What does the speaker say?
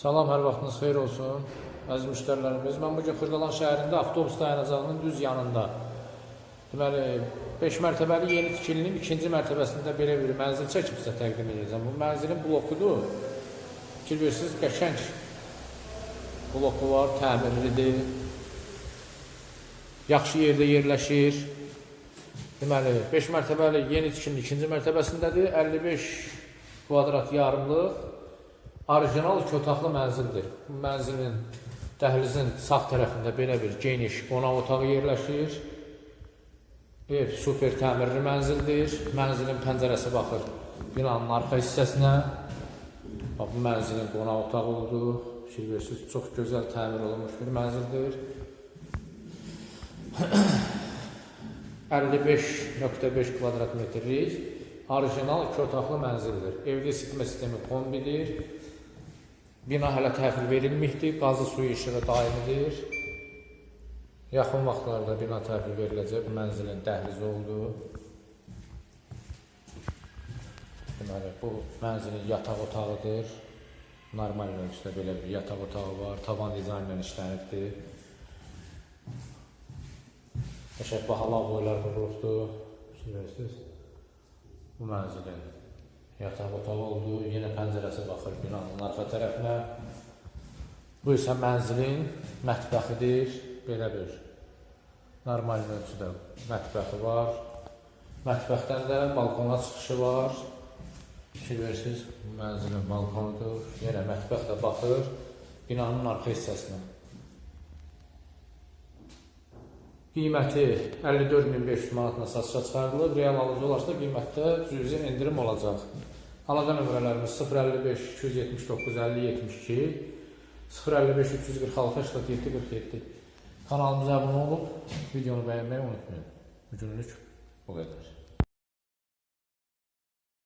Salam, hər vaxtınız xeyir olsun. Əziz müştərilərimiz, mən bu gün Xırdalan şəhərində avtobus dayanacağının düz yanında deməli 5 mərtəbəli yeni tikilinin ikinci mərtəbəsində belə bir mənzil çəkib sizə təqdim edəcəm. Bu mənzilin blokudur. Fikir verirsiniz, qəşəng bloku var, təmirlidir. Yaxşı yerdə yerləşir. Deməli 5 mərtəbəli yeni tikilinin ikinci mərtəbəsindədir. 55 kvadrat yarımlıq orijinal iki otaqlı mənzildir. Bu mənzilin dəhlizin sağ tərəfində belə bir geniş qonaq otağı yerləşir. Ev super təmirli mənzildir. Mənzilin pəncərəsi baxır binanın arxa hissəsinə. Bax, bu mənzilin qonaq otağı oldu. Fikir verirsiniz, çox gözəl təmir olunmuş bir mənzildir. 55.5 kvadrat metrlik orijinal iki otaqlı mənzildir. Evdə isitmə sistemi kombidir. Bina hələ təhvil verilməkdir. Qazı suyu işığı daimidir. Yaxın vaxtlarda bina təhvil veriləcək. Mənzilin dəhlizi oldu. Deməli, bu mənzilin yataq otağıdır. Normal ölçüdə belə bir yataq otağı var. Tavan dizaynla işlənibdir. Qəşəng bahalı boylar qurulubdur. Bilirsiniz. Bu mənzilin yataq otağı oldu. Yenə pəncərəsi baxır binanın arxa tərəfinə. Bu isə mənzilin mətbəxidir. Belə bir normal ölçüdə mətbəxi var. Mətbəxdən də balkona çıxışı var. Fikir verirsiniz, bu mənzilin balkonudur. Yenə mətbəx də baxır binanın arxa hissəsinə. Qiyməti 54500 manatla satışa çıxarılıb. Real alıcı olarsa qiymətdə cüzi endirim olacaq. Əlaqə nömrələrimiz 055 279 50 72 055 346 87 47. Kanalımıza abunə olub videonu bəyənməyi unutmayın. Bugünlük bu qədər.